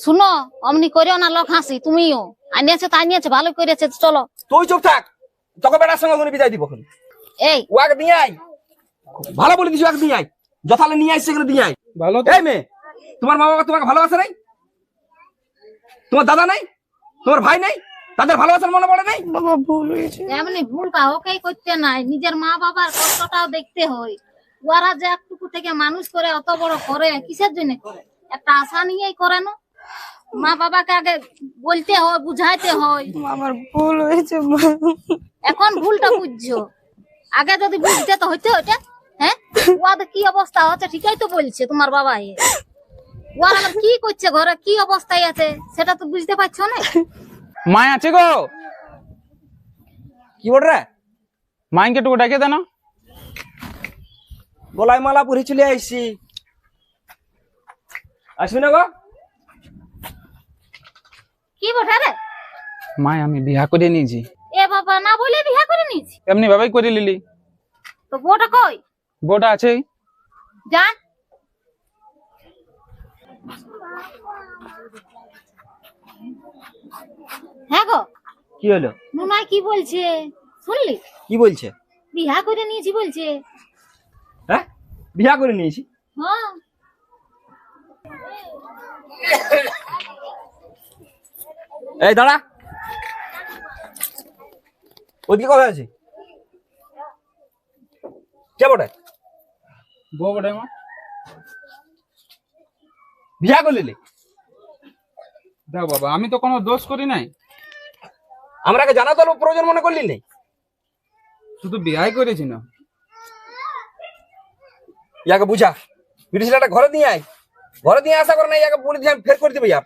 শুনো অমনি করিও না লোক হাসি তুমিও। আনিয়েছে তো আনিয়েছে ভালো করেছে চলো। তুই চুপ থাক। তোকে বেটার সঙ্গে ওখানে বিদায় দিব এই। ওয়াকে নিয়ে আয়। ভালো বলে দিছি ওয়াকে নিয়ে আয়। যথালে নিয়ে আয় সেখানে দিয়ে আয়। ভালো এই মেয়ে তোমার মা বাবা তোমাকে ভালোবাসে নাই? তোমার দাদা নাই? তোমার ভাই নাই? তাদের ভালোবাসার মনে পড়ে নাই? বাবা ভুল হয়েছে। এমনি ভুল কাউকেই করতে নাই। নিজের মা বাবার কষ্টটাও দেখতে হয়। ওরা যে একটুকু থেকে মানুষ করে অত বড় করে কিসের জন্য করে? একটা আশা নিয়েই করে না? মা বাবাকে আগে বলতে হয় বুঝাইতে হয়। আমার ভুল হয়েছে এখন ভুলটা বুঝছ। আগে যদি বুঝতে তো হইতে ওইটা হ্যাঁ? ওদের কি অবস্থা হচ্ছে ঠিকই তো বলছে তোমার বাবা এ। ওরা আবার কি করছে ঘরে? কি অবস্থায় আছে? সেটা তো বুঝতে পারছ না? মায় আছে গো। কি বল রে মাইকে টুকু ডাকে দেন গলায় মালা পরে চলে আইসি আসবি না গো? কি বটে রে? মায় আমি বিয়া করে নিয়েছি। এ বাবা না বলে বিয়ে করে নিয়েছি? এমনি ভাবেই করে লিলি তো বউটা কই? বউটা আছে। জান হ্যাঁ গো। কি হলো? নুনাই কি বলছে? শুনলি? কি বলছে? বিহা করে নিয়েছি বলছে। হ্যাঁ? বিয়া করে নিয়েছি? হ্যাঁ। এই দাঁড়া। ওদিকে কথা আছে কে বটে? বউ বটে মা। বিয়া করলি? দেখো বাবা আমি তো কোনো দোষ করি নাই। আমরাকে জানা তো প্রয়োজন মনে করলি নেই শুধু বিয়াই করেছি না। ইয়াকে বুঝা। বিদেশিলাটা ঘরে দিয়ে আয়। ঘরে দিয়ে আসা করে না ইয়াকে বলে দিয়ে আমি ফের করে দেবে ইয়ার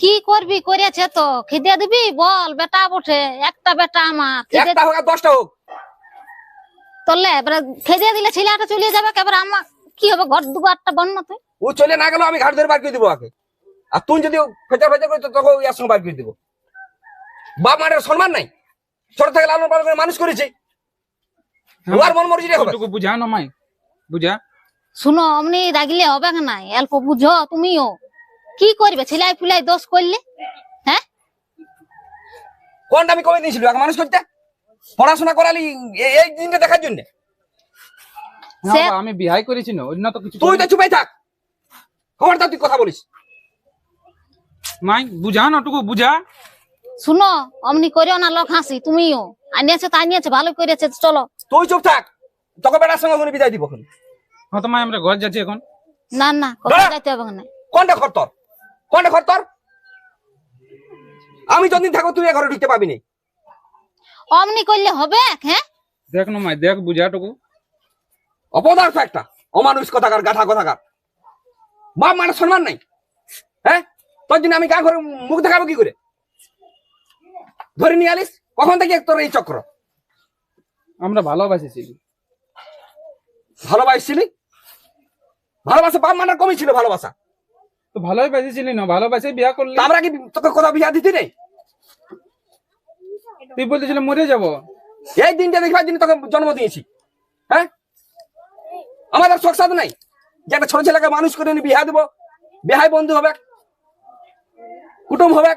কি করবি? করেছে তো। খিদে দিবি? বল বেটা বটে একটা বেটা আমার। একটা হোক দশটা হোক। তোলে এবারে খেদে দিলে ছেলেটা চলে যাবে এবার আমার। কি হবে ঘর বন্য তুই ও চলে না গেলেও আমি ঘাট ধরে বার করে দিব ওকে। আর তুই যদি ফেচার ফেচার করে তো তোকে ইয়ার সঙ্গে বার করে দিব। বাপ মায়ের সম্মান নাই। ছোট থেকে লালন পালন করে মানুষ করেছি। ওর মন মর্জি হবে। বুঝা না মাই? বুঝা? শুনো অমনি রাগলে হবে না। অল্প বুঝো তুমিও। কি করবে? ছেলাই ফুলাই দোষ করলে? হ্যাঁ? কোনটা আমি কমে দিয়েছিল এক মানুষ করতে? পড়াশোনা করালি এই দিনটা দেখার জন্য? আমি বিয়াই করেছি না অন্য তো কিছু তুই তো চুপাই থাক। খবরদার তুই কথা বলিস। মাই বুঝা না ওটুকু বুঝা। শুনো অমনি করিও না লোক হাসি তুমিও। আনিয়েছে তো আনিয়েছে ভালো করেছে চলো। তুই চুপ থাক। তোকে বেটার সঙ্গে ওখানে বিদায় দিব এখন। হ্যাঁ তো মাই আমরা ঘর যাচ্ছি এখন। না না কোথাও যাইতে হবে না কোনটা ঘর তোর? কোনটা ঘর তোর? আমি যতদিন থাকব তুই এ ঘরে ঢুকতে পাবি না। অমনি করলে হবে হ্যাঁ? দেখ না মাই দেখ বুঝাটুকু। অপদার্থ একটা অমানুষ কথাকার গাঠা কথাকার। বাপ মানে সম্মান নাই হ্যাঁ? তোর জন্য আমি গা ঘরে মুখ দেখাবো কি করে? ধরে নিয়ে আলিস কখন থেকে তোর এই চক্র? আমরা ভালোবাসেছি ভালোবাসছিলি ভালোবাসা বাপ মানার কমই ছিল ভালোবাসা। তো ভালোই না? ভালোবাসে বিয়া করলি? আমরা কি তোকে কথা বিয়া দিতে নেই? তুই বলতেছিল মরে যাব। এই দিনটা দেখবার জন্য তোকে জন্ম দিয়েছি। হ্যাঁ? আমাদের শখ সাধ নাই। যে একটা ছোট ছেলেকে মানুষ করে বিয়া দেবো। বিহাই বন্ধু হবে কুটুম হবে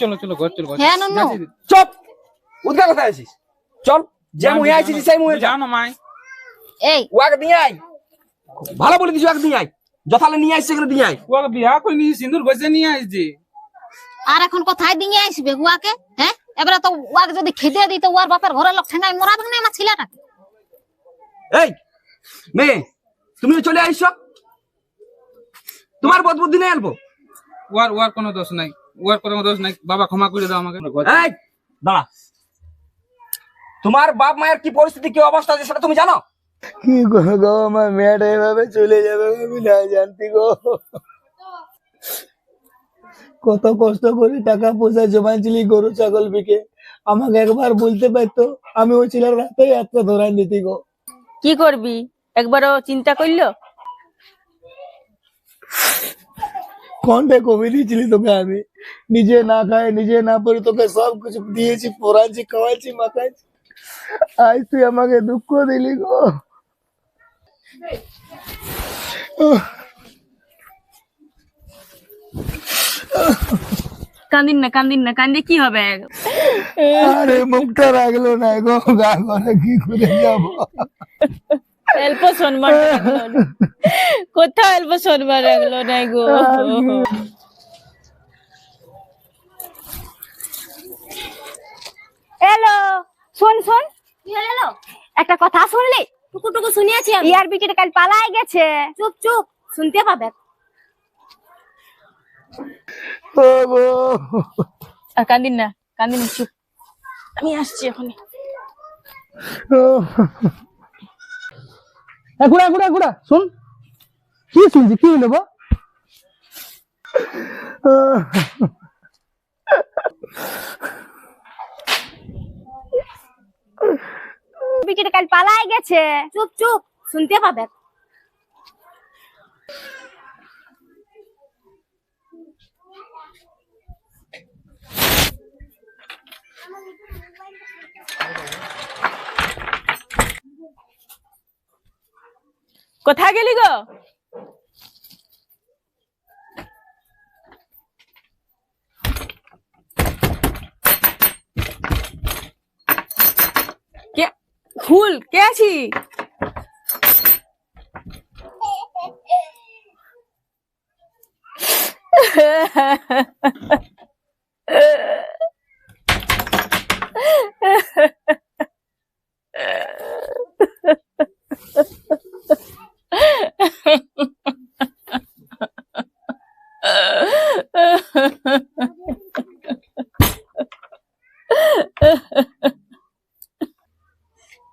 চলো চলো ঘর চলো হ্যাঁ। চপ উদ্গা কোথায় আছিস? চল। যে মুহে আছিস সেই মুহে যা বুঝা না মাই। এই। ওয়াকে নিয়ে আয়। ভালো বলে দিছি ওয়াকে নিয়ে আয়। যথালে নিয়ে আয় সেখানে দিয়ে আয়। ও বিয়া করে নিয়ে সিন্দুর বসে নিয়ে আসছি আর এখন কোথায় দিয়ে আসবে উয়াকে হ্যাঁ? এবারে তো উয়াকে যদি খেতে খেদে তো ওর বাপের ঘরের লোক ঠেঙ্গাই মরাবে না আমার ছেলেটাকে এই মেয়ে তুমি চলে আইসো। তোমার বোধ বুদ্ধি নেই অল্প ওয়ার ওয়ার কোনো দোষ নাই। ওয়ার কোনো দোষ নাই। বাবা ক্ষমা করে দাও আমাকে। এই দাঁড়া। তোমার বাপ মায়ের কি পরিস্থিতি কি অবস্থা আছে সেটা তুমি জানো? কি করো গো? আমার মেয়েটা এভাবে চলে যাবে আমি না জানতি গো। কত কষ্ট করে টাকা পয়সা জমাইছিলি গরু ছাগল বিকে। আমাকে একবার বলতে পারতো আমি ওই ছেলের রাতে একটা ধরাই নিতি গো। কি করবি? একবারও চিন্তা করল? কোনটা কমে দিয়েছিলি তোকে আমি। নিজে না খাই নিজে না পড়ি তোকে সব কিছু দিয়েছি পড়াচ্ছি খাওয়াচ্ছি মাখাচ্ছি আজ তুই আমাকে দুঃখ দিলি গো। কান্দিন না কান্দিন না কান্দে কি হবে? আরে মুখটা রাখল না গো গা ঘরে কি করে যাব? অল্প সম্মান রাখল না। কোথাও অল্প সম্মান রাখল না গো। হ্যালো শোন শোন। একটা কথা শুনলি? টুকু টুকু শুনিয়েছি আমি ইয়ার বিটির কাল পালাই গেছে। চুপ চুপ শুনতে পাবে। ও গো। আর কান্দিন না কান্দিন চুপ। আমি আসছি এখন ও, এ গুড়া গুড়া গুড়া শুন। কি শুনছি কি হইল গো? ও, বিটির কাল পালায় গেছে। চুপ চুপ শুনতে পাবে। কোথায় গেলি গো? ফুল কে আছি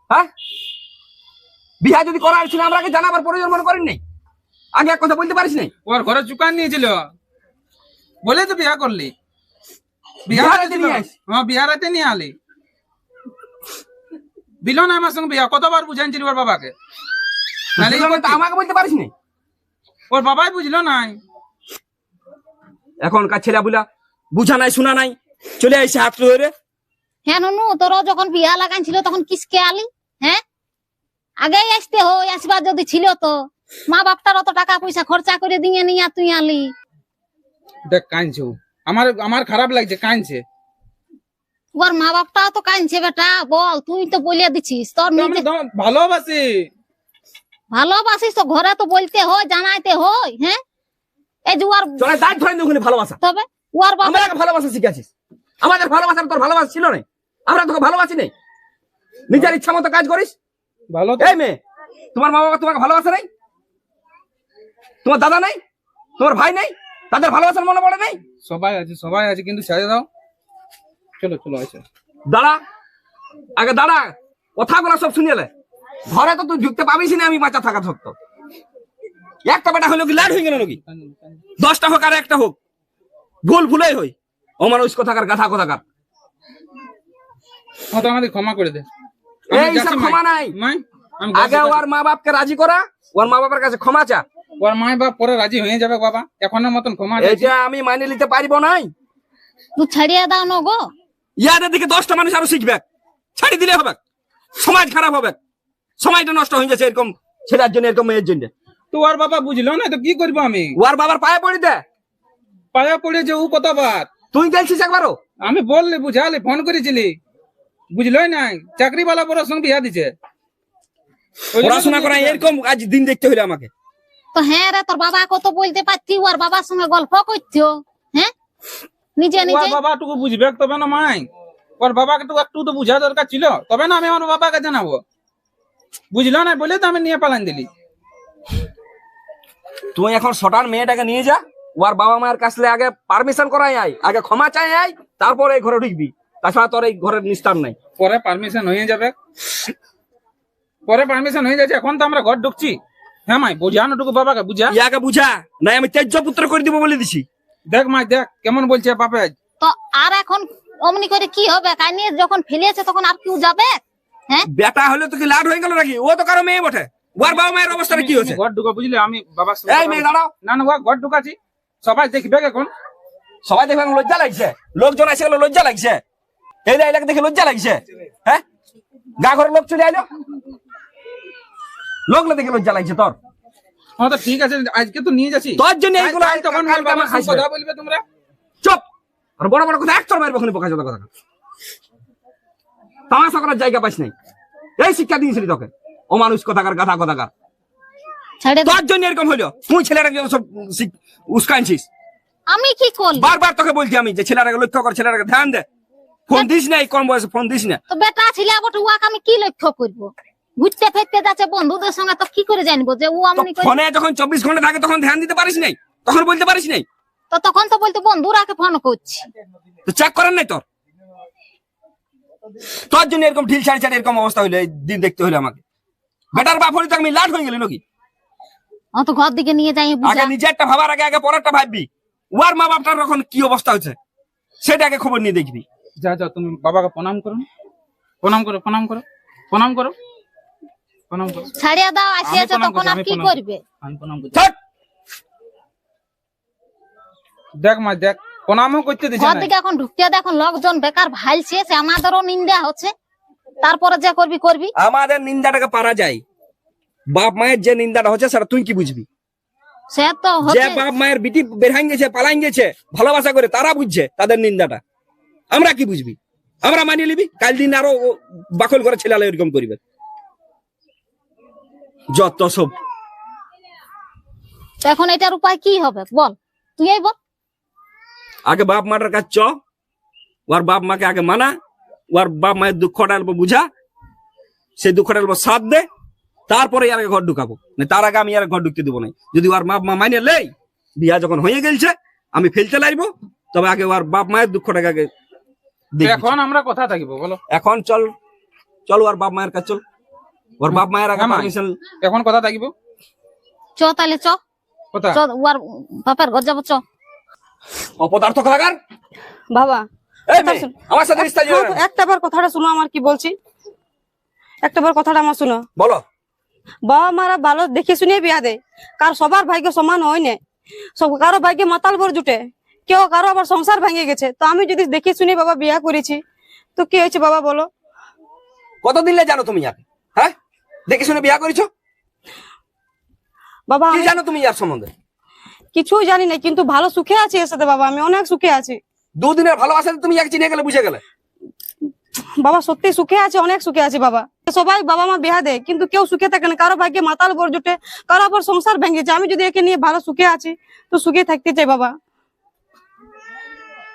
হ্যাঁ বিহা যদি করার ছিল আমরা আগে জানাবার প্রয়োজন মনে করেন নাই আগে এক কথা বলতে পারিস নাই ওর ঘরে চুকান নিয়েছিল। বলে তো বিয়া করলি। বিয়া বিহার রাতে রাতে নিয়ে আইস। হ্যাঁ নিয়ে আলি। দিল না আমার সঙ্গে বিয়া কতবার বুঝাইছিল ওর বাবাকে। আমাকে বলতে পারিস নাই ওর বাবাই বুঝলো নাই। এখনকার ছেলে বুলা বুঝা নাই শোনা নাই। চলে আইসে হাত ধরে। হ্যাঁ নুনু তোর যখন বিয়া লাগাইছিল তখন কিসকে আলি? হ্যাঁ? আগেই আসতে হয় আসবার যদি ছিল তো। মা বাপটার অত টাকা পয়সা খরচা করে দিয়ে নিয়ে তুই আলি। দেখ কাঁদছে আমার আমার খারাপ লাগছে কাঁদছে। ওর মা বাপটা তো কাঁদছে বেটা। বল তুই তো বলে দিছিস তোর নিজে ভালোবাসি ভালোবাসিস। তো ঘরে তো বলতে হয় জানাইতে হয় হ্যাঁ? এই যে ওর দাঁত ধরে নি ওখানে ভালোবাসা। তবে ওর বাবা আমরা ভালোবাসা শিখেছিস আমাদের ভালোবাসা তোর ভালোবাসা ছিল না। আমরা তোকে ভালোবাসি নাই নিজের ইচ্ছা মতো কাজ করিস ভালো এই মেয়ে তোমার মা বাবা তোমাকে ভালোবাসে নাই? তোমার দাদা নাই? তোমার ভাই নাই? তাদের ভালোবাসার মনে পড়ে নাই? সবাই আছে সবাই আছে কিন্তু ছেড়ে দাও। চলো চলো আছে দাঁড়া আগে দাঁড়া কথাগুলো সব শুনিয়ে ঘরে তো তুই ঢুকতে পাবিস না আমি বাঁচা থাকা সত্ত্বেও একটা বেটা হলো কি লাড হয়ে গেল নাকি? দশটা হোক আর একটা হোক। ভুল ভুলেই হই। অমানুষ কথাকার গাথা কথাকার। ক্ষমা করে দে। এই সব ক্ষমা নাই। আগে ওর মা বাপকে রাজি করা ওর মা বাবার কাছে ক্ষমা চা। ওর মাই বাপ পরে রাজি হয়ে যাবে বাবা। এখনের মতন ক্ষমা। এইটা আমি মাইনে নিতে পারিব নাই। তুই ছাড়িয়ে দাও না গো। ইয়াদের দিকে দশটা মানুষ আরও শিখবে। ছাড়ি দিলে হবে। সমাজ খারাপ হবে। সমাজটা নষ্ট হয়ে যাচ্ছে এরকম ছেলের জন্য এরকম মেয়ের জন্য। তো ওর বাবা বুঝলো না তো কি করব আমি? ওর বাবার পায়ে পড়ি দে। পায়া পড়েছে ও কতবার? তুই গেছিস একবারও? আমি বললি বুঝালি ফোন করেছিলি। বুঝলোই নাই চাকরি বালা বড় সঙ্গে বিয়া দিছে। পড়াশোনা করা এরকম আজ দিন দেখতে হইল আমাকে। তো হ্যাঁ রে তোর বাবা কত বলতে পারতি ওর বাবার সঙ্গে গল্প করছ হ্যাঁ? নিজে নিজে। বাবা টুকু বুঝবে তবে না মাই। ওর বাবাকে তো একটু তো বুঝা দরকার ছিল তবে না আমি আমার বাবাকে জানাব। বুঝলো না? বলে তো আমি নিয়ে পালান দিলি। তুই এখন শটার মেয়েটাকে নিয়ে যা ওর বাবা মায়ের কাছে আগে পারমিশন করাই আয় আগে ক্ষমা চাই আয় তারপরে এই ঘরে ঢুকবি। তাছাড়া তোর এই ঘরের নিস্তার নাই। পরে পারমিশন হয়ে যাবে। পরে পারমিশন হয়ে যাচ্ছে এখন তো আমরা ঘর ঢুকছি। হ্যাঁ মাই বুঝানো টুকু বাবাকে বুঝা। ইয়াকে বুঝা নাই আমি তেজ্য পুত্র করে দিব বলে দিছি। দেখ মাই দেখ কেমন বলছে বাপে তো আর এখন অমনি করে কি হবে? যখন ফেলিয়েছে তখন আর কেউ যাবে? হ্যাঁ? বেটা হলে তো কি লাড হয়ে গেল নাকি? ও তো কারও মেয়ে বটে। ওর বাবা মায়ের অবস্থাটা কি হচ্ছে ঘর ঢুকা বুঝলে? আমি বাবার সঙ্গে এই মেয়ে দাঁড়াও। না না ঘর ঢুকাছি সবাই দেখবে এখন। সবাই দেখে লজ্জা লাগছে। লোকজন এসে গেলে লজ্জা লাগছে। এই এলাকা দেখে লজ্জা লাগছে? হ্যাঁ? গা ঘরে লোক চলে আইলো? লোকলে দেখে লজ্জা লাগছে তোর? হ্যাঁ তো ঠিক আছে আজকে তো নিয়ে যাচ্ছি। তোর জন্য এইগুলো তখন। কথা বলবে তোমরা? আর বড় বড় কথা মারবে ওখানে কথা। তামাশা করার জায়গা পাইস নাই। এই শিক্ষা দিয়েছিলি তোকে। অমানুষ কথাকার গাধা কথাকার। তোর জন্য এরকম হইল। তুই ছেলেটাকে যত সব উস্কাইছিস? আমি কি করলি বারবার তোকে বলছি আমি যে ছেলেটাকে লক্ষ্য কর ছেলেটাকে ধ্যান দে। ফোন দিস না এই কম বয়সে ফোন দিস না। তো বেটা ছিল বটে ওয়াকে আমি কি লক্ষ্য করব? ঘুরতে ফিরতে যাচ্ছে বন্ধুদের সঙ্গে তো কি করে জানব যে ও করে ফোনে যখন চব্বিশ ঘণ্টা থাকে তখন ধ্যান দিতে পারিস নাই? তখন বলতে পারিস নাই? তো তখন তো বলতে বন্ধুরাকে ফোন করছি। তো চেক করেন নাই তোর? তোর জন্য এরকম ঢিল ছাড়ি ছাড়ি এরকম অবস্থা হইল দিন দেখতে হইল আমাকে। বেটার বাপ হলে তো আমি লাট হয়ে গেলি নাকি? ও তো ঘর দিকে নিয়ে যাই আগে নিজেরটা ভাবার আগে আগে পরেরটা ভাববি। ওর মা বাপটার এখন কি অবস্থা হচ্ছে সেটা আগে খবর নিয়ে দেখবি যা যা তুমি বাবাকে প্রণাম করো। প্রণাম করো প্রণাম করো প্রণাম করো প্রণাম করো। ছাড়িয়া দাও আসিয়াছে প্রণাম তখন আর কি করবে? আমি প্রণাম করছি। দেখ মা দেখ প্রণামও করতে দিছে না। দিকে এখন ঢুকতে দেখুন লোকজন বেকার ভাইলছে সে আমাদেরও নিন্দা হচ্ছে। তারপরে যে করবি করবি। আমাদের নিন্দাটাকে পারা যায়। বাপ মায়ের যে নিন্দাটা হচ্ছে সেটা তুই কি বুঝবি? সে তো যে বাপ মায়ের বিটি বেরহাইন গেছে পালাইন গেছে ভালোবাসা করে তারা বুঝছে তাদের নিন্দাটা। আমরা কি বুঝবি? আমরা মানিয়ে নিবি? কাল দিন আরও বাকল করে ছেলে এরকম করিবে। যত সব। এখন এটার উপায় কি হবে? বল তুই বল। আগে বাপ মাটার কাছে চ। ওর বাপ মাকে আগে মানা। ওর বাপ মায়ের দুঃখটা অল্প বুঝা। সেই দুঃখটা অল্প সাথ দে। তারপরে আর ঘর ঢুকাবো। না তার আগে আমি আর ঘর ঢুকতে দেবো না। যদি ওর বাপ মা মাইনে লেই বিয়া যখন হয়ে গেলছে আমি ফেলতে লাগবো। তবে আগে ওর বাপ মায়ের দুঃখটাকে আগে। এখন আমরা কথা থাকিব বলো? এখন চল চল ওর বাপ মায়ের কাছে চল। ওর বাপ মায়ের আগে হ্যাঁ, পারমিশন এখন কথা থাকিব? চ তাহলে চ। কথা চ ওর বাপের ঘর যাব চ। অপদার্থ খাগার বাবা আমার সাথে একটা বার কথাটা শুনো আমার কি বলছি। একটা বার কথাটা আমার শুনো। বলো। বাবা মারা ভালো দেখে শুনে বিয়া দেয় কার সবার ভাগ্য সমান হয় না। সব কারও ভাগ্যে মাতাল ভর জুটে। কেউ কারও আবার সংসার ভেঙে গেছে। তো আমি যদি দেখে শুনে বাবা বিয়া করেছি তো কি হয়েছে বাবা বলো? কতদিন জানো তুমি ইয়াকে? হ্যাঁ? দেখে শুনে বিয়া করেছ? বাবা কি জানো তুমি ইয়ার সম্বন্ধে? কিছুই জানি না কিন্তু ভালো সুখে আছি এর সাথে বাবা আমি অনেক সুখে আছি। দুদিনের ভালোবাসাতে তুমি ইয়াকে চিনে গেলে বুঝে গেলে? বাবা সত্যি সুখে আছে অনেক সুখে আছে বাবা। সবাই বাবা মা বিয়া দেয় কিন্তু কেউ সুখে থাকে না কারও ভাগ্যে মাতাল ভর জুটে কারও আবার সংসার ভেঙে ভেঙেছে আমি যদি একে নিয়ে ভালো সুখে আছি তো সুখে থাকতে চাই বাবা।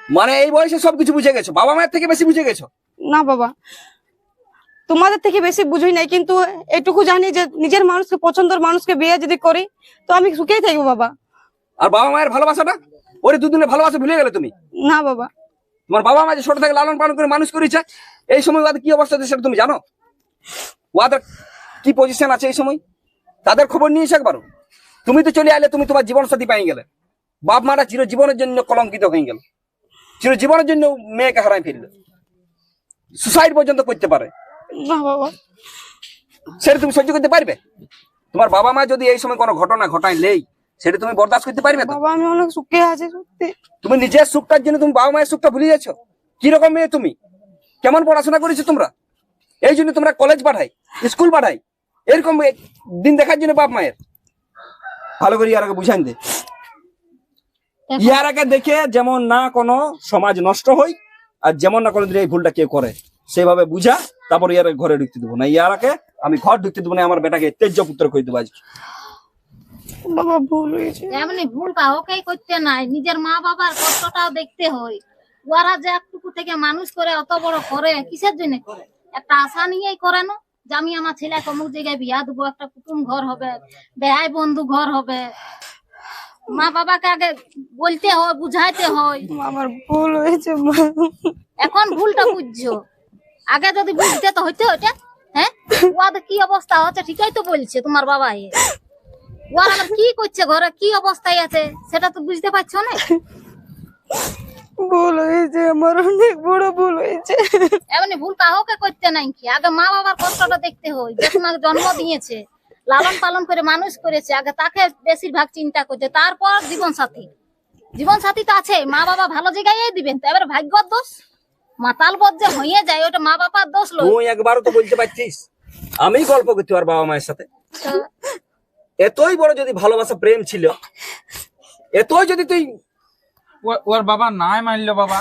মানে এই বয়সে সবকিছু বুঝে গেছো? বাবা মায়ের থেকে বেশি বুঝে গেছো? না বাবা। তোমাদের থেকে বেশি বুঝি নাই কিন্তু এটুকু জানি যে নিজের মানুষকে পছন্দের মানুষকে বিয়ে যদি করি তো আমি সুখেই থাকব বাবা। আর বাবা মায়ের ভালোবাসাটা? ওরে দুদিনের ভালোবাসা ভুলে গেলে তুমি? না বাবা। তোমার বাবা মা যে ছোট থেকে লালন পালন করে মানুষ করেছে এই সময় ওদের কি অবস্থা সেটা তুমি জানো? ওদের কি পজিশন আছে এই সময়? তাদের খবর নিয়েছে একবারও। তুমি তো চলে আইলে তুমি তোমার জীবন সাথী পাই গেলে। বাপ মারা চির জীবনের জন্য কলঙ্কিত হয়ে গেল। চির জীবনের জন্য মেয়েকে হারাই ফেলল সুসাইড পর্যন্ত করতে পারে। না বাবা। সেটা তুমি সহ্য করতে পারবে? তোমার বাবা মা যদি এই সময় কোনো ঘটনা ঘটায় লেই সেটা তুমি বরদাস্ত করতে পারবে বাবা আমি অনেক সুখে আছি সত্যি। তুমি নিজের সুখটার জন্য তুমি বাবা মায়ের সুখটা ভুলে যাচ্ছ কীরকম মেয়ে তুমি? কেমন পড়াশোনা করেছ তোমরা? এই জন্য তোমরা কলেজ পাঠাই স্কুল পাঠাই এরকম দিন দেখার জন্য বাপ মায়ের। ভালো করে আগে বুঝান দে। ইয়ার আগে দেখে যেমন না কোনো সমাজ নষ্ট হয় আর যেমন না কোনোদিন এই ভুলটা কেউ করে সেভাবে বুঝা তারপর ইয়ার ঘরে ঢুকতে দেবো না। ইয়ার আগে আমি ঘর ঢুকতে দেবো না আমার বেটাকে তেজ্য পুত্র করে দেবো আজকে। বাবা ভুল হয়েছে। এমনি ভুলটা ওকেই করতে নাই নিজের মা বাবার কষ্টটাও দেখতে হয়। ওরা যে একটুকু থেকে মানুষ করে অত বড় করে কিসের জন্য? করে একটা আশা নিয়েই করে না। যে আমি আমার ছেলেকে অমুক জায়গায় বিয়া দেবো একটা কুটুম ঘর হবে বেহাই বন্ধু ঘর হবে। মা বাবাকে আগে বলতে হয় বুঝাইতে হয়। আমার ভুল হয়েছে মা। এখন ভুলটা বুঝছ। আগে যদি বুঝতে তো হইতে ওইটা হ্যাঁ? ওদের কি অবস্থা হচ্ছে ঠিকই তো বলছে তোমার বাবা এ। ওরা আবার কি করছে ঘরে? কি অবস্থায় আছে? সেটা তো বুঝতে পারছ না? ভুল হয়েছে আমার অনেক বড় ভুল হয়েছে। এমনি ভুল কাহকে করতে নাই কি? আগে মা বাবার কষ্টটা দেখতে হয় যে তোমাকে জন্ম দিয়েছে। লালন পালন করে মানুষ করেছে আগে তাকে বেশিরভাগ চিন্তা করছে তারপর জীবন সাথী জীবন সাথী তো আছে মা বাবা ভালো জায়গায় দিবেন তো এবার ভাগ্যর দোষ? মাতাল বদ যে হয়ে যায় ওটা মা বাবার দোষ তুই একবারও তো বলতে পারছিস আমি গল্প করতে পার বাবা মায়ের সাথে এতই বড় যদি ভালোবাসা প্রেম ছিল এতই যদি তুই ওর বাবা নাই মানলো বাবা।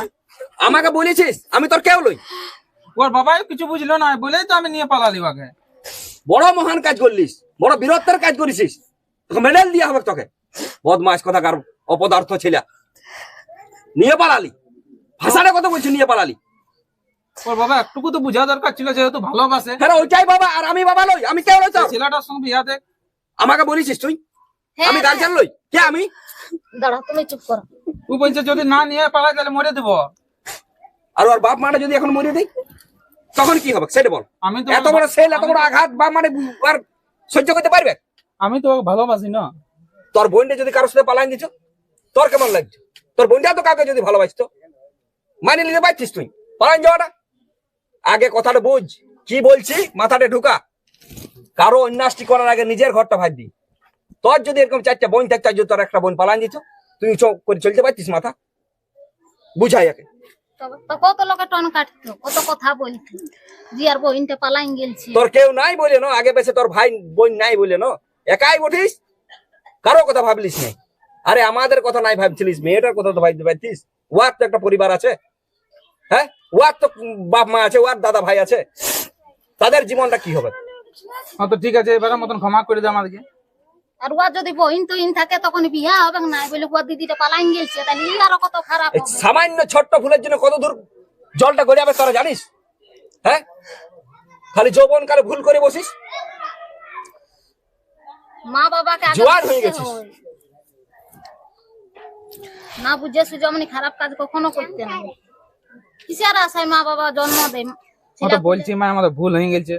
আমাকে বলেছিস আমি তোর কেউ লই। ওর বাবাই কিছু বুঝলো না বলেই তো আমি নিয়ে পালালি ওকে। বড় মহান কাজ করলিস বড় বীরত্বের কাজ করেছিস। তোকে মেডেল দিয়া হবে তোকে। বদমাস কথাকার অপদার্থ ছিল। নিয়ে পালালি। ভাষাটা কথা বলছি নিয়ে পালালি। বাবা একটুকু তো বোঝা দরকার ছিল যেহেতু ভালোবাসে। হ্যাঁ ওইটাই বাবা আর আমি বাবা লই আমি কেউ লই তোর? ছেলেটার সঙ্গে বিয়া দেখ আমাকে বলেছিস তুই? হ্যাঁ, আমি গার্জিয়ান লই কে আমি? দাঁড়া তুমি চুপ করো। ও বলছে যদি না নিয়ে পালাই তাহলে মরে দেবো। আর ওর বাপ মাটা যদি এখন মরে দেয়? তখন কি হবে? সেটা বল। আমি তো এত বড় সেল এত বড় আঘাত বাপ মানে আর সহ্য করতে পারবে? আমি তো ভালোবাসি না। তোর বোনটা যদি কারোর সাথে পালাই দিছ তোর কেমন লাগছে? তোর বোনটা তো কাউকে যদি ভালোবাসতো মানে নিতে পারছিস তুই। পালাই যাওয়াটা। আগে কথাটা বুঝ কি বলছি মাথাটা ঢুকা। কারও অন্যাসটি করার আগে নিজের ঘরটা ভাববি তোর যদি এরকম চারটা বোন থাকতে যদি তোর একটা বোন পালাই দিত তুই করে চলতে পারতিস মাথা? বুঝাই একে তবে তো কত লোকে টন কাটতো? কত কথা বলতো? জিয়ার বহিনটা পালাইন গেলছি। তোর কেউ নাই বলে না? আগে পেছে তোর ভাই বোন নাই বলে না? একাই উঠিস কারও কথা ভাবলিস নাই আরে আমাদের কথা নাই ভাবছিলিস মেয়েটার কথা তো পারতিস। ওয়ার তো একটা পরিবার আছে। হ্যাঁ? ওয়ার তো বাপ মা আছে ওয়ার দাদা ভাই আছে। তাদের জীবনটা কি হবে? তো ঠিক আছে এবারের মতন ক্ষমা করে দে আমাদেরকে। আর ওয়া যদি বহিন তহিন থাকে তখন বিয়া হবে না। বলে ওয়া দিদিটা পালাইন গেলছে তাহলে ই আরও কত খারাপ সামান্য ছোট্ট ফুলের জন্য কত দূর জলটা গড়ে তোরা জানিস? হ্যাঁ? খালি যৌবন কালে ভুল করে বসিস? মা বাবাকে আগে হয়ে গেছিস। না বুঝে সুঝে অমনি খারাপ কাজ কখনো করতে কিসের আশায় মা বাবা জন্ম দেয় তো বলছি মা আমাদের ভুল হয়ে গেছে।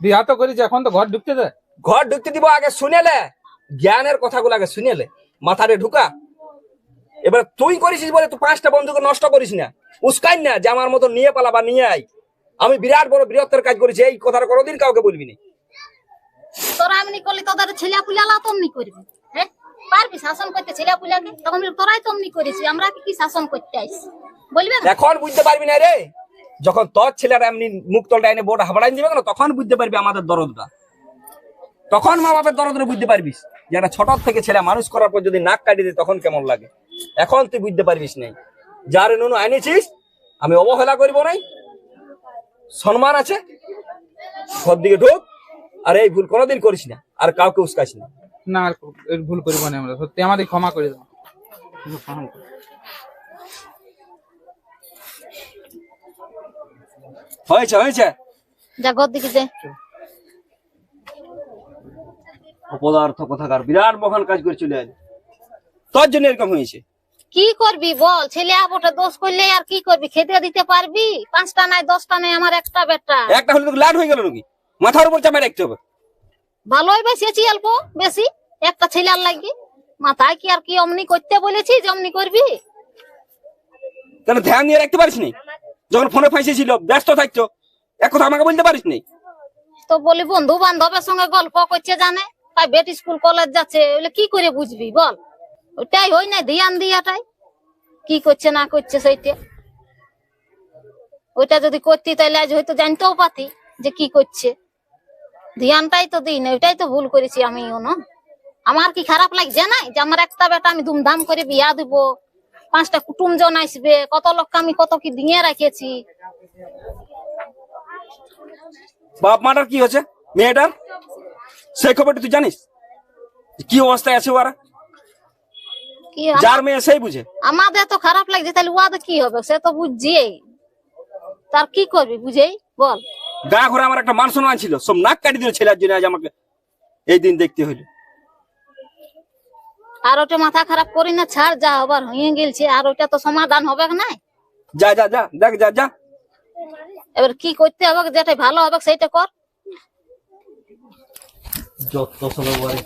বিয়া তো করেছে এখন তো ঘর ঢুকতে দে। ঘর ঢুকতে দিব আগে শুনেলে জ্ঞানের কথাগুলো আগে শুনেলে মাথারে ঢুকা। এবার তুই করেছিস বলে তুই পাঁচটা বন্ধুকে নষ্ট করিস না। উস্কাই না যে আমার মতো নিয়ে পালা বা নিয়ে আই আমি বিরাট বড় বৃহত্তর কাজ করেছি এই কথাটা কোনোদিন কাউকে বলবি না। তোরা এমনি করলে তোদের ছেলে পুলালা তো করবি। হ্যাঁ? পারবি শাসন করতে ছেলে পুলাকে তখন তোরাই করেছি আমরা কি শাসন করতে বলবে এখন বুঝতে পারবি না রে। যখন তোর ছেলেরা এমনি মুখ তলটা এনে বোর্ড হাবড়াই দিবে না তখন বুঝতে পারবি আমাদের দরদটা। তখন মা বাপের দরদটা বুঝতে পারবিস। যে একটা ছোট থেকে ছেলে মানুষ করার পর যদি নাক কাটি দিই তখন কেমন লাগে? এখন তুই বুঝতে পারবিস নাই। যার নুনু আনিছিস আমি অবহেলা করব নাই। সম্মান আছে। সব দিকে ঢুক। আর এই ভুল কোনোদিন করিস না। আর কাউকে উস্কাইস না। না আর ভুল করিব না আমরা। সত্যি আমাদের ক্ষমা করে দাও। হয়েছে হয়েছে। যা ঘর দিকে যে। অপদার্থ কথাকার বিরাট মহান কাজ করে চলে আলি তোর জন্য এরকম হয়েছে। কি করবি বল? ছেলে আবোটা দোষ করলে আর কি করবি? খেতে দিতে পারবি? পাঁচটা নাই দশটা নাই আমার একটা বেটা। একটা হলে তো লাট হয়ে গেল নাকি? মাথার উপর চাপে রাখতে হবে। ভালোই বেশিয়েছি অল্প বেশি। একটা ছেলে আর লাগবে। মাথায় কি আর কি অমনি করতে বলেছি যে অমনি করবি? তাহলে ধ্যান দিয়ে রাখতে পারিস নি যখন ফোনে ফাঁসে ছিল ব্যস্ত থাকছো এক কথা আমাকে বলতে পারিস নি তো বলি বন্ধু বান্ধবের সঙ্গে গল্প করছে জানে। বেটি স্কুল কলেজ যাচ্ছে ওগুলো কি করে বুঝবি বল? ওটাই হই না, ধ্যান দিয়াটাই কি করছে, না করছে, সেইটা। ওইটা যদি করতি তাহলে আজ হয়তো জানতেও পাতি যে কি করছে। ধ্যানটাই তো দিই না, ওইটাই তো ভুল করেছি আমিও না আমার কি খারাপ লাগছে না? যে আমার একটা বেটা আমি ধুমধাম করে বিয়া দিব, পাঁচটা কুটুম জন আসবে, কত লোককে আমি কত কি দিয়ে রেখেছি। বাপ মাটার কি হচ্ছে মেয়েটার? সেই খবরটা তুই জানিস? কি অবস্থায় আছে ওরা? যার মেয়ে সেই বুঝে। আমাদের তো খারাপ লাগছে তাহলে ওয়াদে কি হবে? সে তো বুঝছি তার কি করবি বুঝেই? বল। গা ঘরে আমার একটা মান সম্মান ছিল। সব নাক কাটি দিল ছেলের জন্য আজ আমাকে। এই দিন দেখতে হইল। আর ওটা মাথা খারাপ করি না ছাড় যা হবার হয়ে গেলছে। আর ওটা তো সমাধান হবে না? যা যা যা দেখ যা যা। এবার কি করতে হবে? যেটা ভালো হবে সেইটা কর। যত চলে বাড়ি